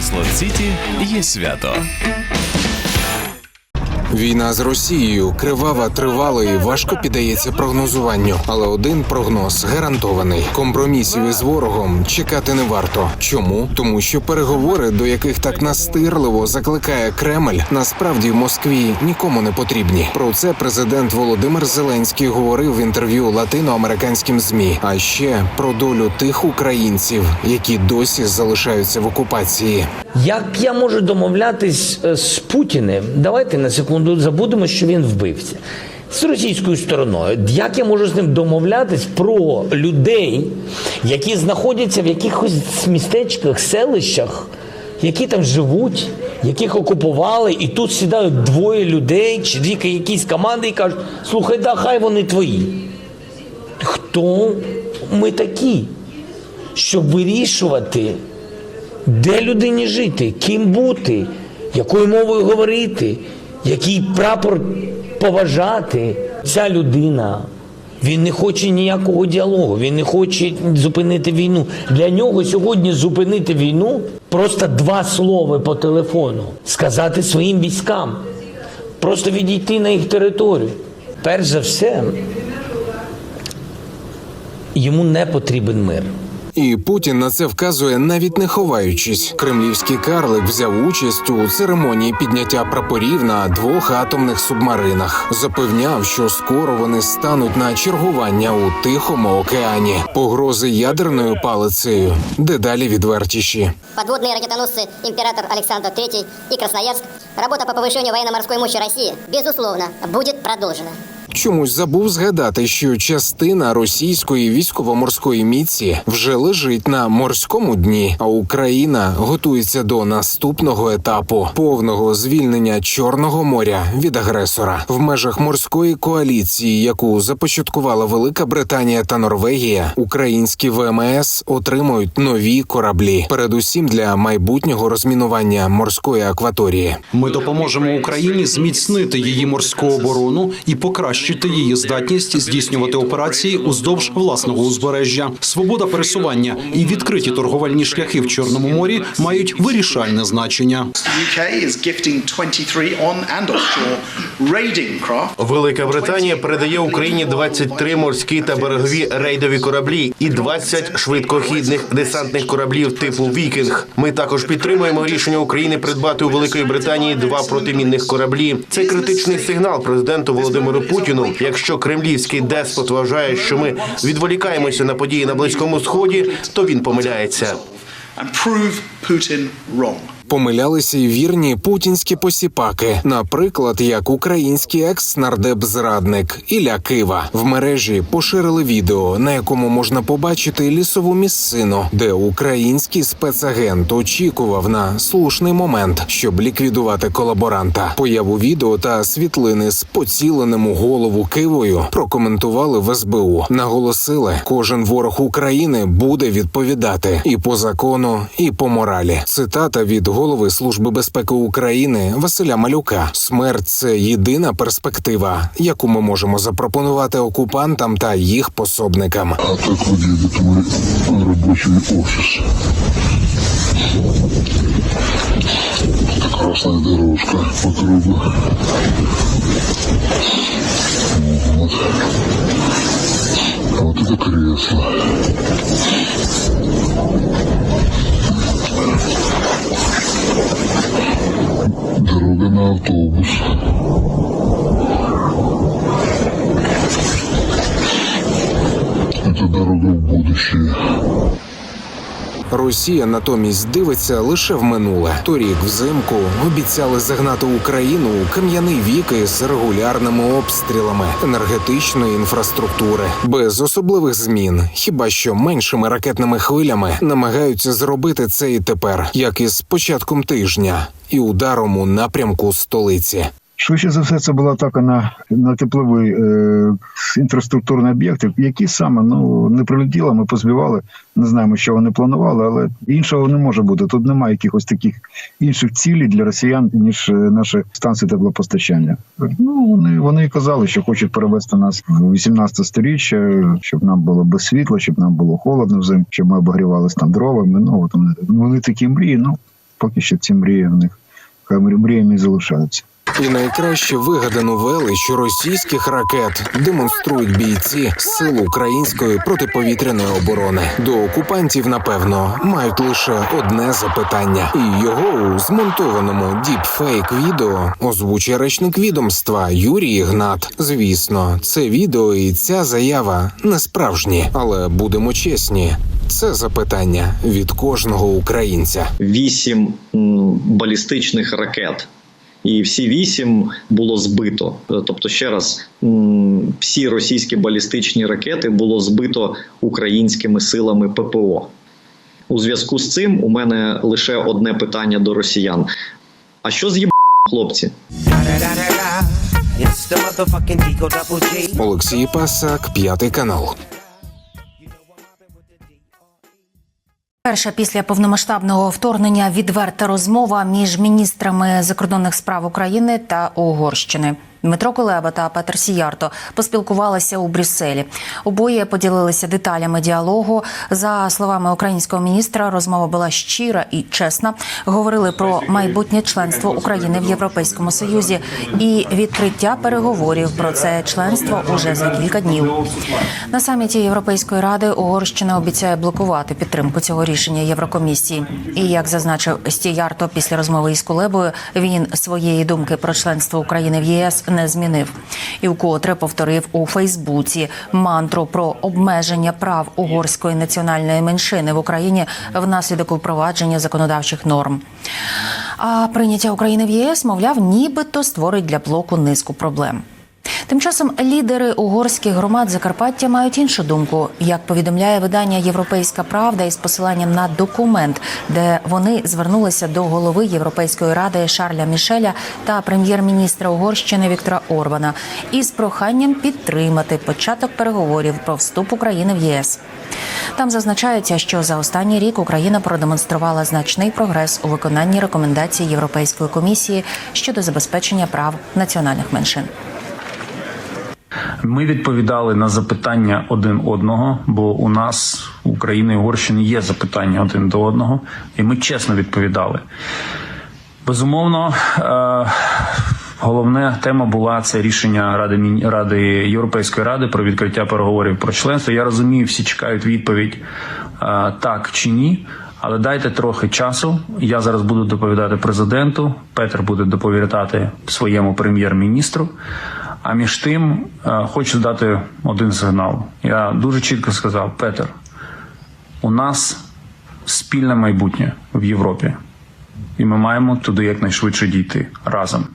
Слот Сіті є свято. Війна з Росією кривава, тривала і важко піддається прогнозуванню. Але один прогноз гарантований: компромісів із ворогом чекати не варто. Чому? Тому що переговори, до яких так настирливо закликає Кремль, насправді в Москві нікому не потрібні. Про це президент Володимир Зеленський говорив в інтерв'ю латиноамериканським змі. А ще про долю тих українців, які досі залишаються в окупації. Як я можу домовлятись е, з Путіним? Давайте на секунду забудемо, що він вбивця. З російською стороною, як я можу з ним домовлятись про людей, які знаходяться в якихось містечках, селищах, які там живуть, яких окупували, і тут сідають двоє людей чи дві якісь команди і кажуть: слухай, да, хай вони твої. Хто ми такі, щоб вирішувати? Де людині жити, ким бути, якою мовою говорити, який прапор поважати. Ця людина, він не хоче ніякого діалогу, він не хоче зупинити війну. Для нього сьогодні зупинити війну просто два слова по телефону, сказати своїм військам, просто відійти на їх територію. Перш за все, йому не потрібен мир. І Путін на це вказує, навіть не ховаючись. Кремлівський карлик взяв участь у церемонії підняття прапорів на двох атомних субмаринах. Запевняв, що скоро вони стануть на чергування у Тихому океані. Погрози ядерною палицею дедалі відвертіші. Подводные ракетоносцы «Император Александр III» и «Красноярск». Работа по повышению военно-морской мощи России, безусловно, будет продолжена. Чомусь забув згадати, що частина російської військово-морської міці вже лежить на морському дні, а Україна готується до наступного етапу повного звільнення Чорного моря від агресора в межах морської коаліції, яку започаткувала Велика Британія та Норвегія. Українські ВМС отримують нові кораблі, передусім для майбутнього розмінування морської акваторії. Ми допоможемо Україні зміцнити її морську оборону і покращити її здатність здійснювати операції уздовж власного узбережжя. Свобода пересування і відкриті торговельні шляхи в Чорному морі мають вирішальне значення. The UK is gifting 23 on and offshore raiding craft. Велика Британія передає Україні 23 морські та берегові рейдові кораблі і 20 швидкохідних десантних кораблів типу Вікінг. Ми також підтримуємо рішення України придбати у Великої Британії два протимінних кораблі. Це критичний сигнал президенту Володимиру Путіну. Якщо кремлівський деспот вважає, що ми відволікаємося на події на близькому сході, то він помиляється. Помилялися й вірні путінські посіпаки, наприклад, як український екс-нардеп-зрадник Ілля Кива в мережі поширили відео, на якому можна побачити лісову місцину, де український спецагент очікував на слушний момент, щоб ліквідувати колаборанта. Появу відео та світлини з поціленим у голову кивою прокоментували в СБУ. Наголосили, кожен ворог України буде відповідати і по закону, і по моралі. Цитата від голови Служби безпеки України Василя Малюка: смерть це єдина перспектива, яку ми можемо запропонувати окупантам та їх пособникам. А так выглядит мой рабочий офис. Это красная дорожка по кругу. Вот. А вот это кресло. Дорога на автобус. Это дорога в будущее. Росія натомість дивиться лише в минуле. Торік взимку обіцяли загнати Україну у кам'яний вік із регулярними обстрілами енергетичної інфраструктури без особливих змін, хіба що меншими ракетними хвилями намагаються зробити це і тепер, як і з початком тижня, і ударом у напрямку столиці. Швидше за все, це була атака на, на тепловий е, інфраструктурний об'єкт, які саме ну не прилетіло, ми позбивали. Не знаємо, що вони планували, але іншого не може бути. Тут немає якихось таких інших цілей для росіян, ніж е, наші станції теплопостачання. Ну вони вони казали, що хочуть перевести нас в 18 сторіччя, щоб нам було без світла, щоб нам було холодно взимку, щоб ми обогрівалися там дровами. Ну от вони вони такі мрії. Ну поки що ці мрії в них мріями залишаються. І найкраще вигадану велич російських ракет демонструють бійці сил української протиповітряної оборони. До окупантів, напевно, мають лише одне запитання, і його у змонтованому діпфейк відео озвучує речник відомства Юрій Ігнат. Звісно, це відео і ця заява не справжні, але будемо чесні. Це запитання від кожного українця. вісім балістичних ракет. І всі вісім було збито. Тобто, ще раз, всі російські балістичні ракети було збито українськими силами ППО. У зв'язку з цим у мене лише одне питання до росіян: а що з їб... хлопці? Олексій Пасак, п'ятий канал. Перша після повномасштабного вторгнення відверта розмова між міністрами закордонних справ України та Угорщини. Дмитро Кулеба та Петр Сіярто поспілкувалися у Брюсселі. Обоє поділилися деталями діалогу. За словами українського міністра, розмова була щира і чесна. Говорили про майбутнє членство України в Європейському Союзі і відкриття переговорів про це членство уже за кілька днів. На саміті Європейської ради Угорщина обіцяє блокувати підтримку цього рішення Єврокомісії. І як зазначив Стіярто після розмови із Кулебою, він своєї думки про членство України в ЄС не змінив. І вкотре повторив у Фейсбуці мантру про обмеження прав угорської національної меншини в Україні внаслідок впровадження законодавчих норм. А прийняття України в ЄС, мовляв, нібито створить для блоку низку проблем. Тим часом лідери угорських громад Закарпаття мають іншу думку. Як повідомляє видання Європейська Правда із посиланням на документ, де вони звернулися до голови Європейської ради Шарля Мішеля та прем'єр-міністра Угорщини Віктора Орбана із проханням підтримати початок переговорів про вступ України в ЄС. Там зазначається, що за останній рік Україна продемонструвала значний прогрес у виконанні рекомендацій Європейської комісії щодо забезпечення прав національних меншин. Ми відповідали на запитання один одного, бо у нас України і Угорщини є запитання один до одного, і ми чесно відповідали. Безумовно, е, головна тема була це рішення Ради Ради Європейської ради про відкриття переговорів про членство. Я розумію, всі чекають відповідь е, так чи ні. Але дайте трохи часу. Я зараз буду доповідати президенту. Петр буде доповідати своєму прем'єр-міністру. А між тим е, хочу дати один сигнал. Я дуже чітко сказав: Петер, у нас спільне майбутнє в Європі, і ми маємо туди якнайшвидше дійти разом.